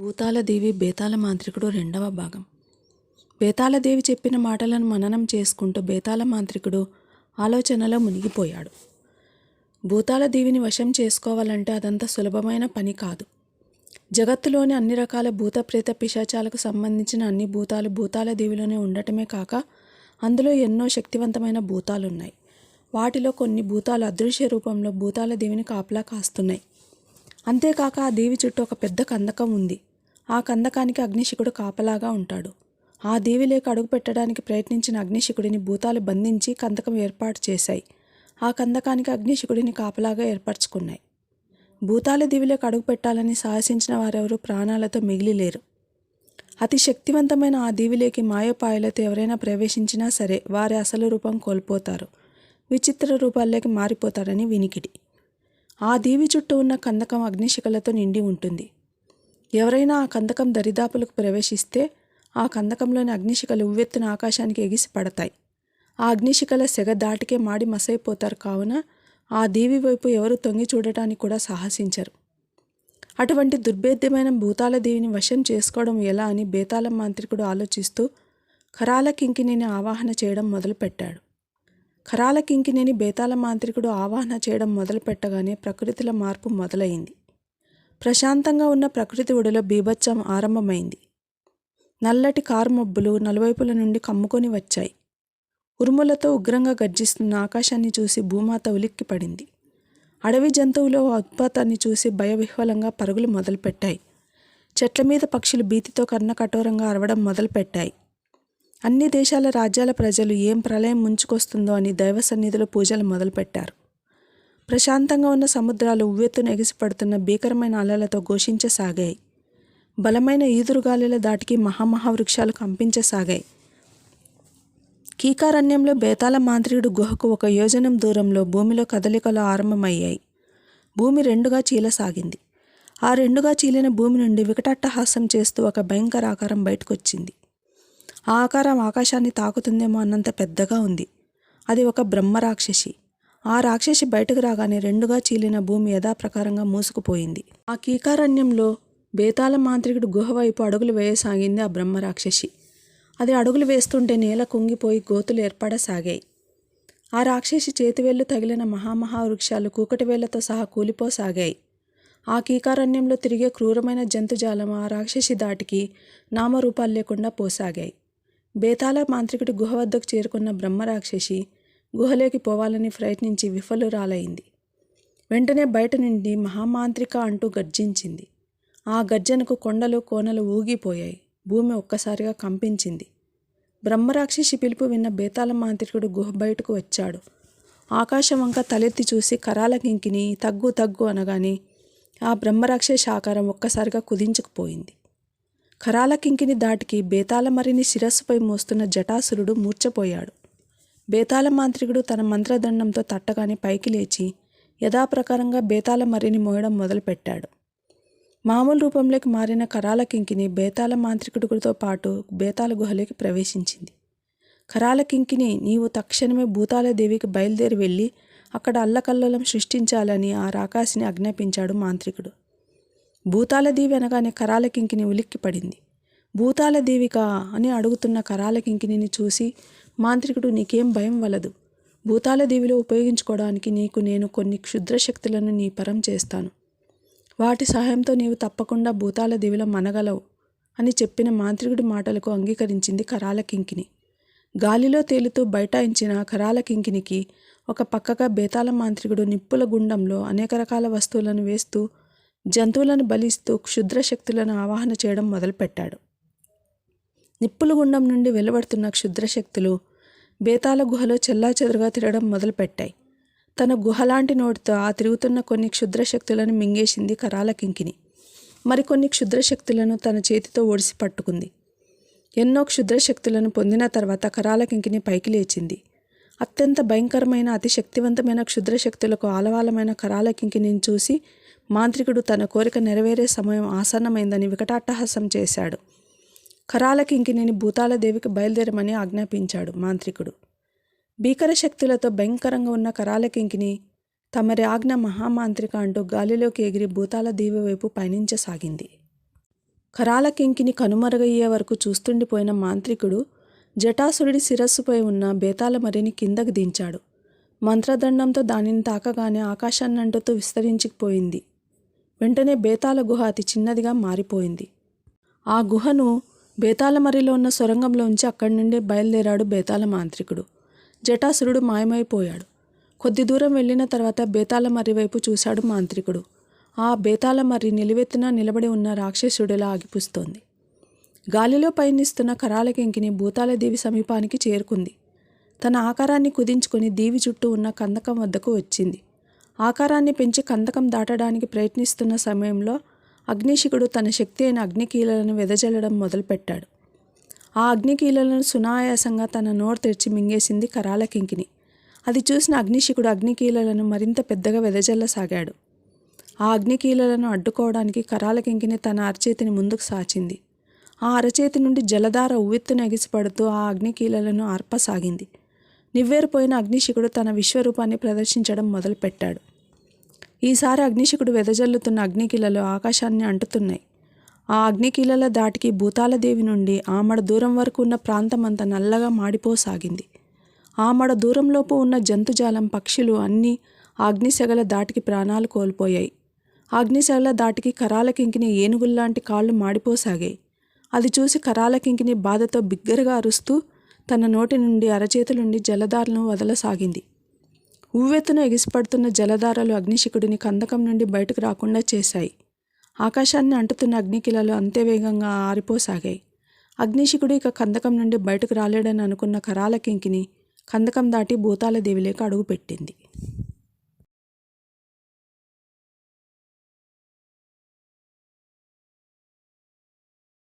భూతాలదేవి బేతాల మాంత్రికుడు రెండవ భాగం. బేతాళదేవి చెప్పిన మాటలను మననం చేసుకుంటూ బేతాల మాంత్రికుడు ఆలోచనలో మునిగిపోయాడు. భూతాలదేవిని వశం చేసుకోవాలంటే అదంత సులభమైన పని కాదు. జగత్తులోని అన్ని రకాల భూత ప్రేత పిశాచాలకు సంబంధించిన అన్ని భూతాలు భూతాలదేవిలోనే ఉండటమే కాక అందులో ఎన్నో శక్తివంతమైన భూతాలున్నాయి. వాటిలో కొన్ని భూతాలు అదృశ్య రూపంలో భూతాలదేవిని కాపలా కాస్తున్నాయి. అంతేకాక ఆ దేవి చుట్టూ ఒక పెద్ద కందకం ఉంది. ఆ కందకానికి అగ్నిశికుడు కాపలాగా ఉంటాడు. ఆ దేవి లేక అడుగు పెట్టడానికి ప్రయత్నించిన అగ్నిశికుడిని భూతాలు బంధించి కందకం ఏర్పాటు చేశాయి. ఆ కందకానికి అగ్నిశికుడిని కాపలాగా ఏర్పరచుకున్నాయి. భూతాల దివిలోకి అడుగు పెట్టాలని సాహసించిన వారెవరూ ప్రాణాలతో మిగిలిలేరు అతి శక్తివంతమైన ఆ దీవిలోకి మాయోపాయలతో ఎవరైనా ప్రవేశించినా సరే వారి అసలు రూపం కోల్పోతారు. విచిత్ర రూపాల్లోకి మారిపోతారని వినికిడి. ఆ దీవి చుట్టూ ఉన్న కందకం అగ్నిశిఖలతో నిండి ఉంటుంది. ఎవరైనా ఆ కందకం దరిదాపులకు ప్రవేశిస్తే ఆ కందకంలోని అగ్నిశిఖలు ఉవ్వెత్తున ఆకాశానికి ఎగిసి పడతాయి. ఆ అగ్నిశిఖల సెగ దాటికే మాడి మసైపోతారు కావున ఆ దేవి వైపు ఎవరు తొంగి చూడటానికి కూడా సాహసించరు. అటువంటి దుర్భేద్యమైన భూతాల దేవిని వశం చేసుకోవడం ఎలా అని బేతాళ మాంత్రికుడు ఆలోచిస్తూ ఖరాల కింకిణిని ఆవాహన చేయడం మొదలుపెట్టాడు. ఖరాల కింకిని బేతాళ మాంత్రికుడు ఆవాహన చేయడం మొదలుపెట్టగానే ప్రకృతిలో మార్పు మొదలైంది. ప్రశాంతంగా ఉన్న ప్రకృతి ఒడిలో బీభత్సం ఆరంభమైంది. నల్లటి కారు మబ్బులు నలువైపుల నుండి కమ్ముకొని వచ్చాయి. ఉరుములతో ఉగ్రంగా గర్జిస్తున్న ఆకాశాన్ని చూసి భూమాత ఉలిక్కిపడింది అడవి జంతువుల ఉత్పాతాన్ని చూసి భయవిహ్వలంగా పరుగులు మొదలుపెట్టాయి. చెట్ల మీద పక్షులు భీతితో కర్ణకఠోరంగా అరవడం మొదలుపెట్టాయి. అన్ని దేశాల రాజ్యాల ప్రజలు ఏం ప్రళయం ముంచుకొస్తుందో అని దైవ సన్నిధిలో పూజలు మొదలుపెట్టారు. ప్రశాంతంగా ఉన్న సముద్రాలు ఉవ్వెత్తున ఎగిసిపడుతున్న భీకరమైన అలలతో ఘోషించసాగాయి. బలమైన ఈదురుగాలుల దాటికి మహామహావృక్షాలు కంపించసాగాయి. కీకారణ్యంలో బేతాళ మాంత్రికుడు గుహకు ఒక యోజనం దూరంలో భూమిలో కదలికలు ఆరంభమయ్యాయి. భూమి రెండుగా చీలసాగింది. ఆ రెండుగా చీలిన భూమి నుండి వికటట్టహాసం చేస్తూ ఒక భయంకర ఆకారం బయటకొచ్చింది. ఆ ఆకారం ఆకాశాన్ని తాకుతుందేమో అన్నంత పెద్దగా ఉంది. అది ఒక బ్రహ్మరాక్షసి. ఆ రాక్షసి బయటకు రాగానే రెండుగా చీలిన భూమి యథాప్రకారంగా మూసుకుపోయింది. ఆ కీకారణ్యంలో బేతాళ మాంత్రికుడు గుహ వైపు అడుగులు వేయసాగింది ఆ బ్రహ్మ రాక్షసి. అది అడుగులు వేస్తుంటే నేల కుంగిపోయి గోతులు ఏర్పడసాగాయి. ఆ రాక్షసి చేతివేళ్ళు తగిలిన మహామహావృక్షాలు కూకటివేళ్ళతో సహా కూలిపోసాగాయి. ఆ కీకారణ్యంలో తిరిగే క్రూరమైన జంతుజాలం ఆ రాక్షసి దాటికి నామరూపాలు లేకుండా పోసాగాయి. బేతాళ మాంత్రికుడి గుహ వద్దకు చేరుకున్న బ్రహ్మరాక్షసి గుహలోకి పోవాలని ప్రయత్నించి విఫలురాలైంది. వెంటనే బయట నుండి మహామాంత్రిక అంటూ గర్జించింది. ఆ గర్జనకు కొండలు కోనలు ఊగిపోయాయి. భూమి ఒక్కసారిగా కంపించింది. బ్రహ్మరాక్షసి పిలుపు విన్న బేతాళ మాంత్రికుడు గుహ బయటకు వచ్చాడు. ఆకాశం వంక తలెత్తి చూసి కరాల కింకిని తగ్గు తగ్గు అనగానే ఆ బ్రహ్మరాక్షసి ఆకారం ఒక్కసారిగా కుదించుకుపోయింది. కరాల కింకిని దాటికి బేతాళ మరిని శిరస్సుపై మోస్తున్న జటాసురుడు మూర్చపోయాడు బేతాళ మాంత్రికుడు తన మంత్రదండంతో తట్టగానే పైకి లేచి యథాప్రకారంగా బేతాళ మర్రిని మోయడం మొదలుపెట్టాడు. మామూలు రూపంలోకి మారిన కరాల కింకిని బేతాళ మాంత్రికుడితో పాటు బేతాళ గుహలోకి ప్రవేశించింది. కరాల కింకిని నీవు తక్షణమే భూతాల దేవికి బయలుదేరి వెళ్ళి అక్కడ అల్లకల్లోలం సృష్టించాలని ఆ రాకాసిని ఆజ్ఞాపించాడు మాంత్రికుడు. భూతాలదేవి అనగానే కరాల కింకిని ఉలిక్కిపడింది. భూతాల దేవికా అని అడుగుతున్న కరాల కింకిని చూసి మాంత్రికుడు నీకేం భయం వలదు. భూతాల దేవిలో ఉపయోగించుకోవడానికి నీకు నేను కొన్ని క్షుద్ర శక్తులను నీ పరం చేస్తాను. వాటి సహాయంతో నీవు తప్పకుండా భూతాల దేవిలో మనగలవు అని చెప్పిన మాంత్రికుడి మాటలకు అంగీకరించింది కరాల కింకిని గాలిలో తేలుతూ బైఠాయించిన కరాల కింకినికి ఒక పక్కగా బేతాళ మాంత్రికుడు నిప్పుల గుండంలో అనేక రకాల వస్తువులను వేస్తూ జంతువులను బలిస్తూ క్షుద్ర శక్తులను ఆవాహన చేయడం మొదలుపెట్టాడు. నిప్పుల గుండం నుండి వెలువడుతున్న క్షుద్ర బేతాల గుహలో గుహలో చెల్లాచెదురుగా తిరగడం మొదలుపెట్టాయి. తన గుహలాంటి నోటితో ఆ తిరుగుతున్న కొన్ని క్షుద్ర శక్తులను మింగేసింది కరాల కింకిని మరికొన్ని క్షుద్ర శక్తులను తన చేతితో ఒడిసి పట్టుకుంది. ఎన్నో క్షుద్ర శక్తులను పొందిన తర్వాత కరాల కింకిని పైకి లేచింది. అత్యంత భయంకరమైన అతి శక్తివంతమైన క్షుద్ర శక్తులకు ఆలవాలమైన కరాల కింకిని చూసి మాంత్రికుడు తన కోరిక నెరవేరే సమయం ఆసన్నమైందని వికటాట్టహాసం చేశాడు. కరాల కింకిని భూతాల దేవికి బయలుదేరమని ఆజ్ఞాపించాడు మాంత్రికుడు. భీకర శక్తులతో భయంకరంగా ఉన్న కరాలకింకిని తమరి ఆజ్ఞ మహామాంత్రిక అంటూ గాలిలోకి ఎగిరి భూతాల దేవి వైపు పయనించసాగింది. కరాలకింకిని కనుమరుగయ్యే వరకు చూస్తుండిపోయిన మాంత్రికుడు జటాసురుడి శిరస్సుపై ఉన్న బేతాల మరిని కిందకు దించాడు. మంత్రదండంతో దానిని తాకగానే ఆకాశాన్నంటుతూ విస్తరించిపోయింది. వెంటనే బేతాల గుహ అతి చిన్నదిగా మారిపోయింది. ఆ గుహను బేతాళమరిలో ఉన్న సొరంగంలోంచి అక్కడి నుండి బయలుదేరాడు బేతాళ మాంత్రికుడు. జటాసురుడు మాయమైపోయాడు. కొద్ది దూరం వెళ్ళిన తర్వాత బేతాళమర్రి వైపు చూశాడు మాంత్రికుడు. ఆ బేతాళమర్రి నిలువెత్తున నిలబడి ఉన్న రాక్షసుడిలా ఆగిపుస్తోంది. గాలిలో పయనిస్తున్న కరాలకెంకిని భూతాలదేవి సమీపానికి చేరుకుంది. తన ఆకారాన్ని కుదించుకొని దీవి చుట్టూ ఉన్న కందకం వద్దకు వచ్చింది. ఆకారాన్ని పెంచి కందకం దాటడానికి ప్రయత్నిస్తున్న సమయంలో అగ్నిశిఖుడు తన శక్తి అయిన అగ్నికీలలను వెదజల్లడం మొదలుపెట్టాడు. ఆ అగ్నికీలలను సునాయాసంగా తన నోరు తెరిచి మింగేసింది కరాల కింకిని అది చూసిన అగ్నిశిఖుడు అగ్నికీలలను మరింత పెద్దగా వెదజల్లసాగాడు. ఆ అగ్నికీలలను అడ్డుకోవడానికి కరాల కింకిని తన అరచేతిని ముందుకు సాచింది. ఆ అరచేతి నుండి జలధార ఉవ్వెత్తున ఎగిసిపడుతూ ఆ అగ్నికీలలను అర్పసాగింది నివ్వేరిపోయిన అగ్నిశిఖుడు తన విశ్వరూపాన్ని ప్రదర్శించడం మొదలుపెట్టాడు. ఈసారి అగ్నిశికుడు వెదజల్లుతున్న అగ్నికిలలో ఆకాశాన్ని అంటుతున్నాయి. ఆ అగ్నికిలల దాటికి భూతాలదేవి నుండి ఆమడ దూరం వరకు ఉన్న ప్రాంతమంతా నల్లగా మాడిపోసాగింది. ఆమడ దూరంలోపు ఉన్న జంతుజాలం పక్షులు అన్నీ అగ్నిశగల దాటికి ప్రాణాలు కోల్పోయాయి. అగ్నిశగల దాటికి కరాలకింకిని ఏనుగుల్లాంటి కాళ్ళు మాడిపోసాగాయి. అది చూసి కరాలకింకిని బాధతో బిగ్గరగా అరుస్తూ తన నోటి నుండి అరచేతి నుండి జలధారలను వదలసాగింది. ఉవ్వెత్తున ఎగిసిపడుతున్న జలధారలు అగ్నిశిఖుడిని కందకం నుండి బయటకు రాకుండా చేశాయి. ఆకాశాన్ని అంటుతున్న అగ్నికిలలు అంతే వేగంగా ఆరిపోసాగాయి. అగ్నిశిఖుడు ఇక కందకం నుండి బయటకు రాలేడని అనుకున్న కరాల కింకిని కందకం దాటి భూతాల దేవిలేక అడుగుపెట్టింది.